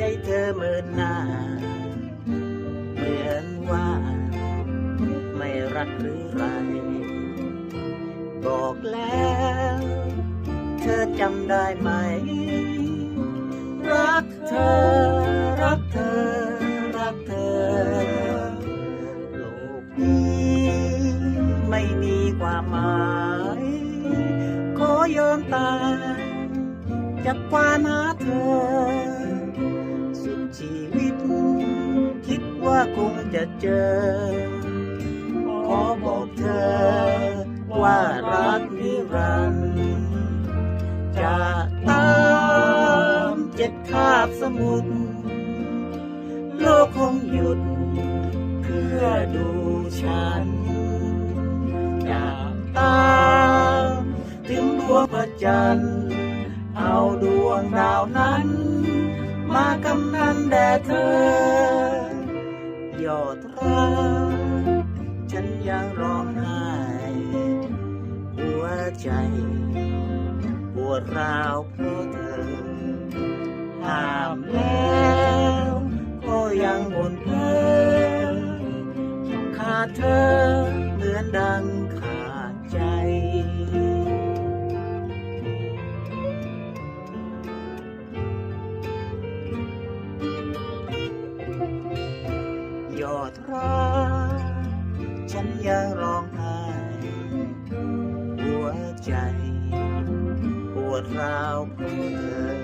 ยายเธอเมินหน้า เหมือนว่า ไม่รักหรือไร บอกแล้ว เธอจำได้ไหม รักเธอ รักเธอ รักเธอ โลกนี้ไม่มีความหมาย ขอยอมตาย จากความหาเธอ สุดชีวิต คิดว่าคงจะเจอ ขอบอกเธอ ว่ารักนิรันดร์จะตามเจ็ดคาบสมุทรโลกคงหยุด เพื่อดูฉันอยากตาม ถึงดวงพระจันทร์ เอาดวงดาวนั้น มากำนันแด่เธอยอดรักฉันยังร้องไห้หัวใจ ปวดร้าวเพราะเธอห้ามแล้วก็ยังบนเพอขาดเธอเหมือนดังขา ดใจยอดรักฉันยังร้องไห้หัวใจ ปวดร้าวเพราะเธอ